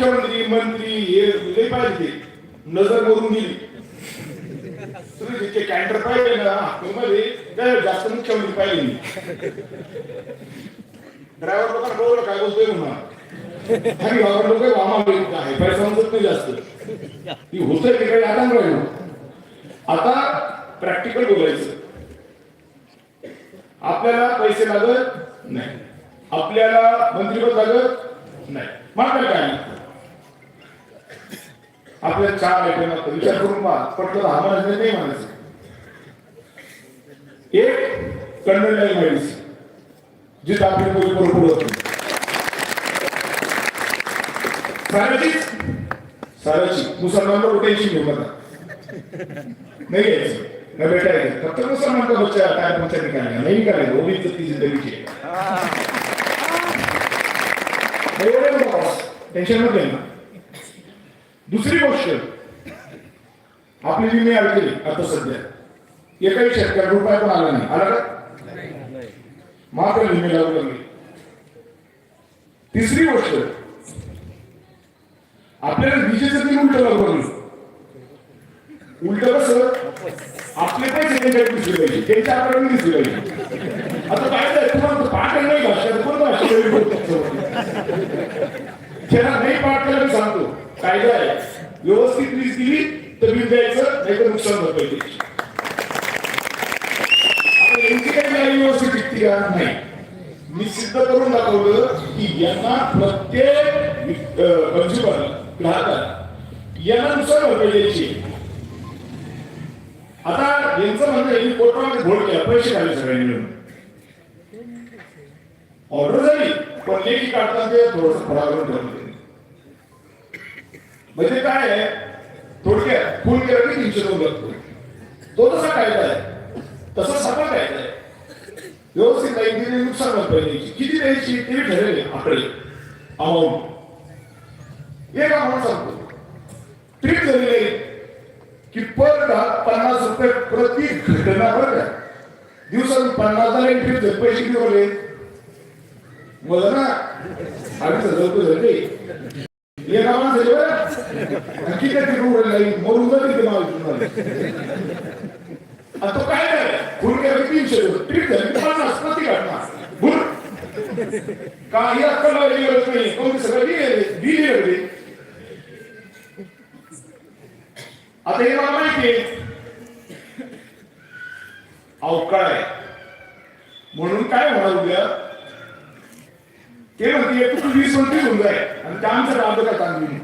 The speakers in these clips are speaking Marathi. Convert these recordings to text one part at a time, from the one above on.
मुख्यमंत्री मंत्री हे लय पाहिजे. नजर करून गेली. तुम्ही जितके कॅन्टर पाहिले ना हातमध्ये काय जास्त मुख्यमंत्री पाहिले ड्रायव्हर लोकांना कळवलं काय बोलतोय म्हणा आणि गावावर लोक वामा आहे काय समजत नाही जास्त. ती होतंय ते काही आता राहिलो. आता प्रॅक्टिकल बोलायचं. आपल्याला पैसे लागत नाही. आपल्याला मंत्रिपद लागत नाही. मात्र काय? नाही आपल्या चार आयटम विचार करून पहा. पटलं हा म्हणायचं नाही म्हणायचं. एक कन्नड मेडिसिन जिथं आपली मुली बरोबर होती. साराची साराची मुसलमान टेन्शन घेऊ नका. नहीं घ्यायचं. न भेटायचं फक्त मुसलमान का बच्चा काय पंचायत निकालने नहीं निकालेगा वो भी इज्जत की जिंदगी है टेन्शनमध्ये ना दुसरी गोष्ट आपली विमे अडकली आता सध्या. एकाही शेतकऱ्या रुपया पण आला नाही. आला का? मात्र विमे लागू लागली. तिसरी गोष्ट आपल्याला विजेचं बिल उलट लागू लागलं. उलट कसं? आपले पैसे त्यांच्याकडे दिसले पाहिजे त्यांच्या आपल्याकडे दिसले पाहिजे आता काय झालं तुम्हाला पाठ नाही भाषा कोण भाषा तरी नाही पाठ केलं मी सांगतो. कायदा आहे. व्यवस्थित वीज दिली तर वीज द्यायचं नाही तर नुकसान भरपाई द्यायची यांची काही नाही व्यवस्थित विकती नाही. मी सिद्ध करून दाखवलं की यांना प्रत्येक कंझ्युमर ग्राहकाला यांना नुकसान भरपाई द्यायची. आता यांचं म्हणणं यांनी कोर्टामध्ये घोळ केला पैसे खाले सगळ्यांनी मिळून. ऑर्डर झाली पण लेखी काढताना ते थोडस फरावरून ठेवलं. म्हणजे काय आहे? थोडक्यात फुल केलं की तीनशे दोन लागतो तो तसा कायदा आहे. तसा सगळा कायदा आहे. व्यवस्थित काही दिली नुकसान भरपाई द्यायची किती द्यायची ते ठरेल आकडे अमाऊंट एक अमाऊंट सांगतो. ट्रिप झालेली आहे की पर दहा पन्नास रुपये प्रति घटना बरं का. दिवसातून पन्नास झाले ट्रीप झाले. पैसे किती बोलले मला ना आम्ही सजवतो झाले झाले. बरं आणखी काय ते रोड नाही मरून जाते ते माल तुम्हाला आता काय काय फुल केलं की तीनशे रुपये ट्रिप झाली पन्नास प्रति घटना काही अक्कल गरज नाही कोणी सगळं दिले आता हे मला माहिती अवकाळ आहे म्हणून काय होणार उद्या ते म्हणते तू वीस मंत्री होऊन जाय आणि त्या आमचं राबत का चांगली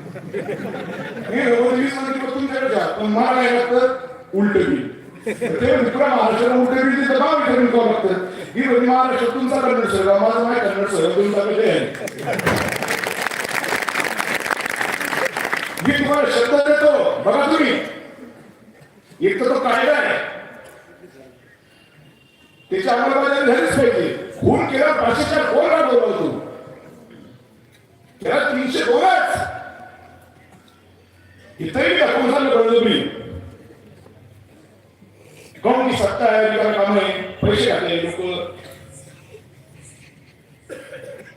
रोज वीस मंत्री तुमच्याकडे पण मला काय लागतं उलट बिल ते म्हणते तुला महाराष्ट्राला उलट बिल करावं लागतं. ही म्हणजे महाराष्ट्र तुमचा कन्नड सर माझा नाही कन्नड सर तुमचा आहे. मी तुम्हाला शब्द देतो. बघा तुम्ही. एक तर तो कायदा आहे. त्याची अंमलबजावणी झालीच पाहिजे. खून केला पाचशेच्या कोण राबवला होतो त्याला तीनशे दोनच इथेही दाखवून झालं बळजबरी काऊन की सत्ता आहे रिकामी काम नाही पैसे घातले लोक.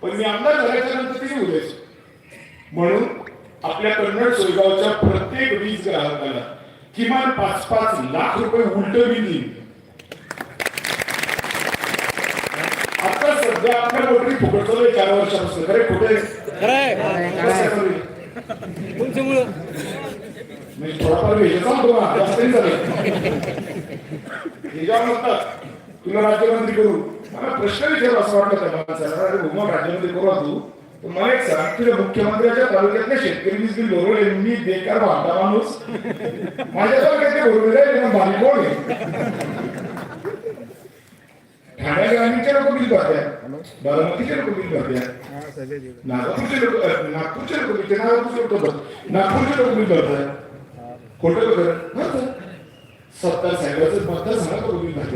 पण मी आमदार झाल्याच्यानंतर ते उद्याच म्हणून आपल्या कन्नड सोयगावच्या प्रत्येक वीज ग्राहकाला किमान पाच पाच लाख रुपये उलट मी देईन. आता सध्या आपल्या मोटरी फुकट चालू आहे चार वर्षापासून खरे खोटे तुमच्यामुळं. मी थोडाफार वेळ सांगतो ना जास्त नाही झालं. जेव्हा म्हणतात तुला राज्यमंत्री करू. मला प्रश्न विचार असं वाटलं त्या माणसाला. अरे राज्यमंत्री करू तू तर मला एक सांग तुझ्या मुख्यमंत्र्याच्या तालुक्यातल्या शेतकरी वीज बिल मी बेकार भांडा माणूस. माझ्या तालुक्यात ते बरोबर आहे कोण ठाण्या ग्रामीणचे लोक बिल भरतात बारामतीचे लोक बिल भरतात नागपूरचे लोक नागपूरचे लोक बिल नागपूरचे लोक भरतात नागपूरचे लोक बिल भरतात खोटे लोक. सत्ता साहेबाचं मतदार सांगा तो बिल भरतात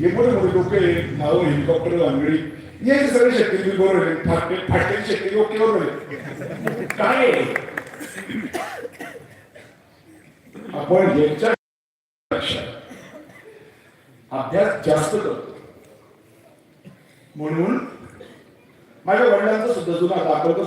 हे मोठे मोठे लोक नाव हेलिकॉप्टर अंगडी याचे सगळे शेतकरी बिल बरोबर फाटले फाटलेले फाटके शेतकरी ओके बरोबर काय आपण यांच्या अभ्यास जास्त करतो म्हणून माझ्या वडिलांचा सुद्धा जुना दाखवतो